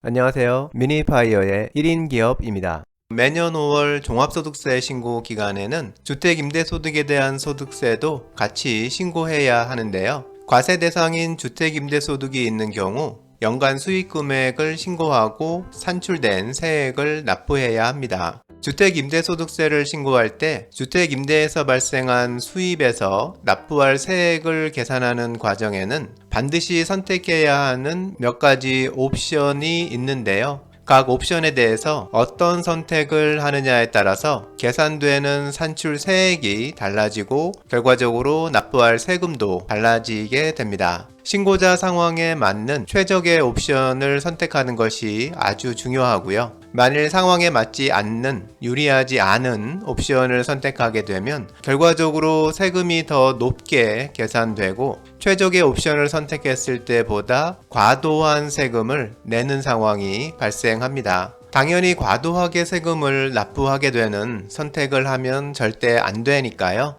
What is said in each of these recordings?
안녕하세요. 미니파이어의 1인 기업입니다. 매년 5월 종합소득세 신고 기간에는 주택 임대소득에 대한 소득세도 같이 신고해야 하는데요. 과세 대상인 주택 임대소득이 있는 경우 연간 수익 금액을 신고하고 산출된 세액을 납부해야 합니다. 주택임대소득세를 신고할 때 주택임대에서 발생한 수입에서 납부할 세액을 계산하는 과정에는 반드시 선택해야 하는 몇 가지 옵션이 있는데요. 각 옵션에 대해서 어떤 선택을 하느냐에 따라서 계산되는 산출 세액이 달라지고 결과적으로 납부할 세금도 달라지게 됩니다. 신고자 상황에 맞는 최적의 옵션을 선택하는 것이 아주 중요하고요. 만일 상황에 맞지 않는 유리하지 않은 옵션을 선택하게 되면 결과적으로 세금이 더 높게 계산되고 최적의 옵션을 선택했을 때보다 과도한 세금을 내는 상황이 발생합니다. 당연히 과도하게 세금을 납부하게 되는 선택을 하면 절대 안 되니까요.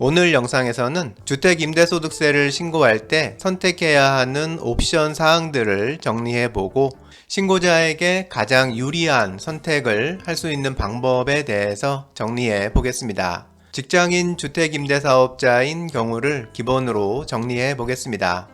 오늘 영상에서는 주택임대소득세를 신고할 때 선택해야 하는 옵션 사항들을 정리해 보고 신고자에게 가장 유리한 선택을 할 수 있는 방법에 대해서 정리해 보겠습니다. 직장인 주택임대사업자인 경우를 기본으로 정리해 보겠습니다.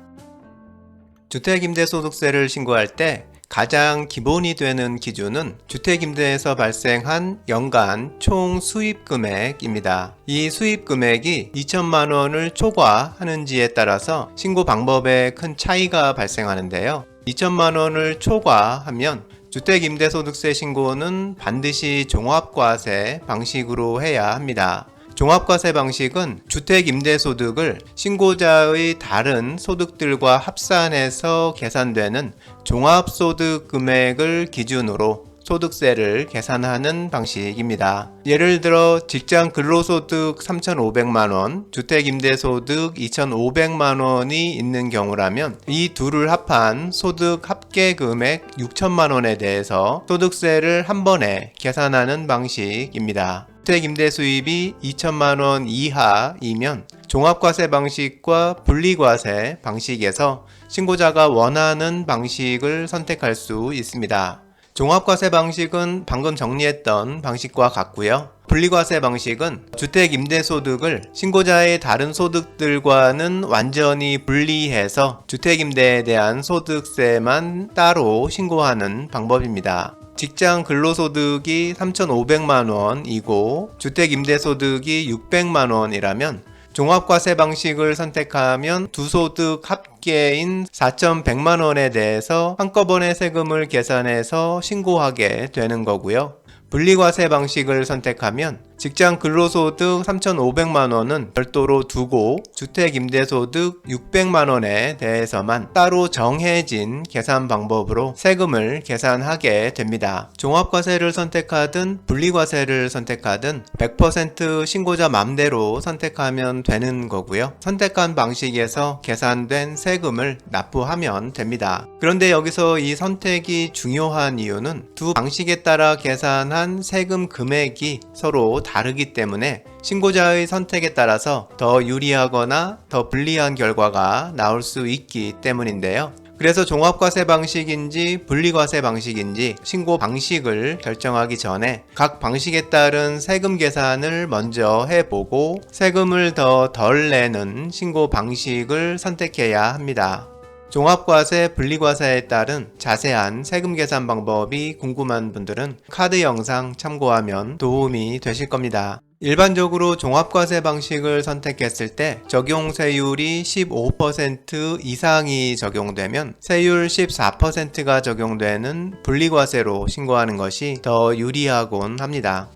주택임대소득세를 신고할 때 가장 기본이 되는 기준은 주택임대에서 발생한 연간 총 수입 금액입니다. 이 수입 금액이 2천만 원을 초과하는지에 따라서 신고 방법에 큰 차이가 발생하는데요. 2천만 원을 초과하면 주택임대소득세 신고는 반드시 종합과세 방식으로 해야 합니다. 종합과세 방식은 주택 임대소득을 신고자의 다른 소득들과 합산해서 계산되는 종합소득 금액을 기준으로 소득세를 계산하는 방식입니다. 예를 들어 직장 근로소득 3,500만원, 주택 임대소득 2,500만원이 있는 경우라면 이 둘을 합한 소득 합계 금액 6천만원에 대해서 소득세를 한 번에 계산하는 방식입니다. 주택 임대 수입이 2천만 원 이하이면 종합과세 방식과 분리과세 방식에서 신고자가 원하는 방식을 선택할 수 있습니다. 종합과세 방식은 방금 정리했던 방식과 같고요. 분리과세 방식은 주택 임대소득을 신고자의 다른 소득들과는 완전히 분리해서 주택 임대에 대한 소득세만 따로 신고하는 방법입니다. 직장 근로소득이 3,500만 원이고 주택 임대소득이 600만 원이라면 종합과세 방식을 선택하면 두 소득 합계인 4,100만 원에 대해서 한꺼번에 세금을 계산해서 신고하게 되는 거고요. 분리과세 방식을 선택하면 직장 근로소득 3,500만 원은 별도로 두고 주택임대소득 600만 원에 대해서만 따로 정해진 계산 방법으로 세금을 계산하게 됩니다. 종합과세를 선택하든 분리과세를 선택하든 100% 신고자 맘대로 선택하면 되는 거고요. 선택한 방식에서 계산된 세금을 납부하면 됩니다. 그런데 여기서 이 선택이 중요한 이유는 두 방식에 따라 계산한 세금 금액이 서로 다르기 때문에 신고자의 선택에 따라서 더 유리하거나 더 불리한 결과가 나올 수 있기 때문인데요. 그래서 종합과세 방식인지 분리과세 방식인지 신고 방식을 결정하기 전에 각 방식에 따른 세금 계산을 먼저 해보고 세금을 더 덜 내는 신고 방식을 선택해야 합니다. 종합과세, 분리과세에 따른 자세한 세금 계산 방법이 궁금한 분들은 카드 영상 참고하면 도움이 되실 겁니다. 일반적으로 종합과세 방식을 선택했을 때 적용 세율이 15% 이상이 적용되면 세율 14%가 적용되는 분리과세로 신고하는 것이 더 유리하곤 합니다.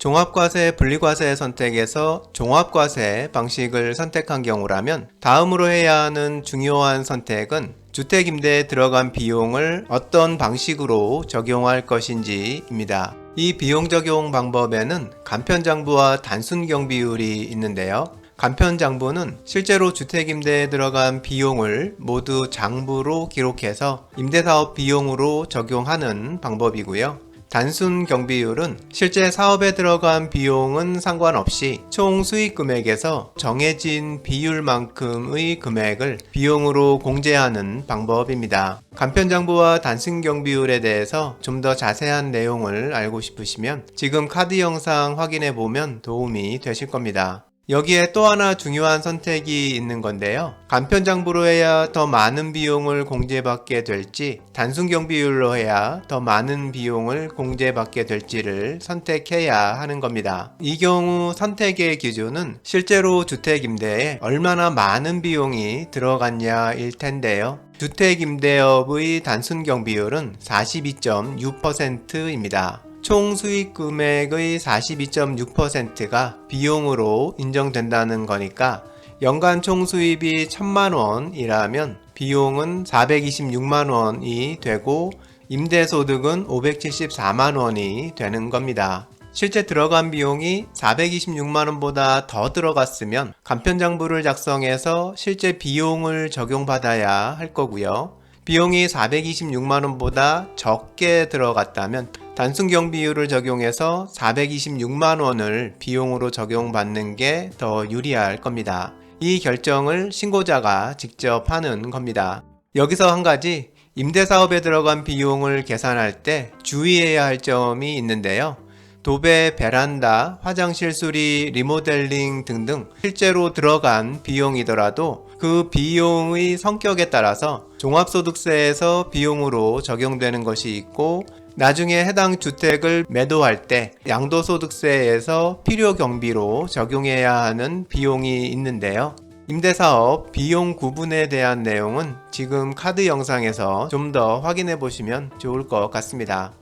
종합과세, 분리과세 선택에서 종합과세 방식을 선택한 경우라면 다음으로 해야 하는 중요한 선택은 주택임대에 들어간 비용을 어떤 방식으로 적용할 것인지입니다. 이 비용 적용 방법에는 간편장부와 단순 경 비율이 있는데요. 간편장부는 실제로 주택임대에 들어간 비용을 모두 장부로 기록해서 임대사업 비용으로 적용하는 방법이고요. 단순 경비율은 실제 사업에 들어간 비용은 상관없이 총 수익 금액에서 정해진 비율만큼의 금액을 비용으로 공제하는 방법입니다. 간편장부와 단순 경비율에 대해서 좀 더 자세한 내용을 알고 싶으시면 지금 카드 영상 확인해 보면 도움이 되실 겁니다. 여기에 또 하나 중요한 선택이 있는 건데요. 간편장부로 해야 더 많은 비용을 공제받게 될지, 단순 경비율로 해야 더 많은 비용을 공제받게 될지를 선택해야 하는 겁니다. 이 경우 선택의 기준은 실제로 주택 임대에 얼마나 많은 비용이 들어갔냐일 텐데요. 주택 임대업의 단순 경비율은 42.6%입니다. 총 수익 금액의 42.6%가 비용으로 인정된다는 거니까 연간 총 수입이 1000만 원이라면 비용은 426만 원이 되고 임대소득은 574만 원이 되는 겁니다. 실제 들어간 비용이 426만원보다 더 들어갔으면 간편장부를 작성해서 실제 비용을 적용받아야 할 거고요. 비용이 426만원보다 적게 들어갔다면 단순 경비율을 적용해서 426만 원을 비용으로 적용받는 게 더 유리할 겁니다. 이 결정을 신고자가 직접 하는 겁니다. 여기서 한 가지 임대사업에 들어간 비용을 계산할 때 주의해야 할 점이 있는데요. 도배, 베란다, 화장실 수리, 리모델링 등등 실제로 들어간 비용이더라도 그 비용의 성격에 따라서 종합소득세에서 비용으로 적용되는 것이 있고 나중에 해당 주택을 매도할 때 양도소득세에서 필요 경비로 적용해야 하는 비용이 있는데요. 임대사업 비용 구분에 대한 내용은 지금 카드 영상에서 좀 더 확인해 보시면 좋을 것 같습니다.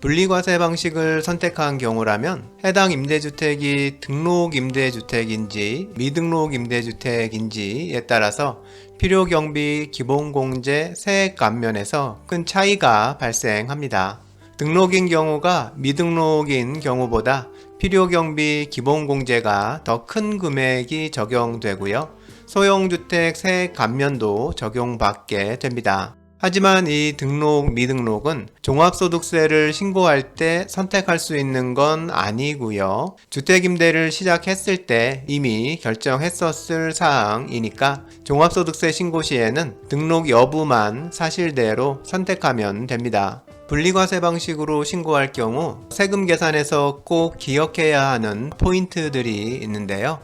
분리과세 방식을 선택한 경우라면 해당 임대주택이 등록 임대주택인지 미등록 임대주택인지에 따라서 필요경비, 기본공제, 세액 감면에서 큰 차이가 발생합니다. 등록인 경우가 미등록인 경우보다 필요경비, 기본공제가 더 큰 금액이 적용되고요. 소형주택 세액 감면도 적용받게 됩니다. 하지만 이 등록, 미등록은 종합소득세를 신고할 때 선택할 수 있는 건 아니고요. 주택임대를 시작했을 때 이미 결정했었을 사항이니까 종합소득세 신고 시에는 등록 여부만 사실대로 선택하면 됩니다. 분리과세 방식으로 신고할 경우 세금 계산에서 꼭 기억해야 하는 포인트들이 있는데요.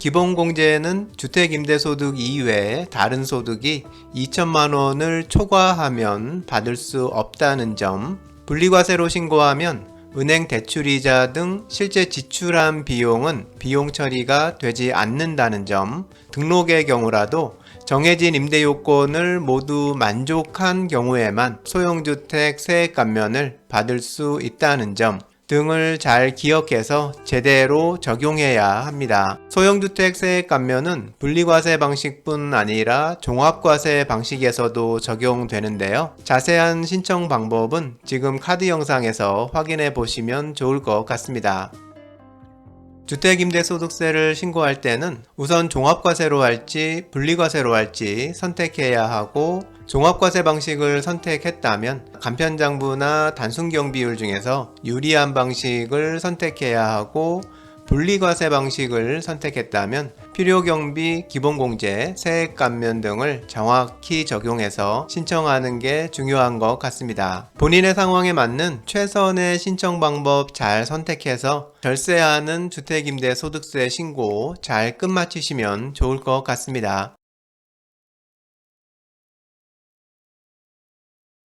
기본공제는 주택임대소득 이외에 다른 소득이 2천만 원을 초과하면 받을 수 없다는 점, 분리과세로 신고하면 은행 대출이자 등 실제 지출한 비용은 비용 처리가 되지 않는다는 점, 등록의 경우라도 정해진 임대 요건을 모두 만족한 경우에만 소형주택 세액 감면을 받을 수 있다는 점, 등을 잘 기억해서 제대로 적용해야 합니다. 소형주택 세액 감면은 분리과세 방식뿐 아니라 종합과세 방식에서도 적용되는데요. 자세한 신청 방법은 지금 카드 영상에서 확인해 보시면 좋을 것 같습니다. 주택임대소득세를 신고할 때는 우선 종합과세로 할지 분리과세로 할지 선택해야 하고 종합과세 방식을 선택했다면 간편장부나 단순경비율 중에서 유리한 방식을 선택해야 하고 분리과세 방식을 선택했다면 필요경비, 기본공제, 세액 감면 등을 정확히 적용해서 신청하는 게 중요한 것 같습니다. 본인의 상황에 맞는 최선의 신청 방법 잘 선택해서 절세하는 주택임대 소득세 신고 잘 끝마치시면 좋을 것 같습니다.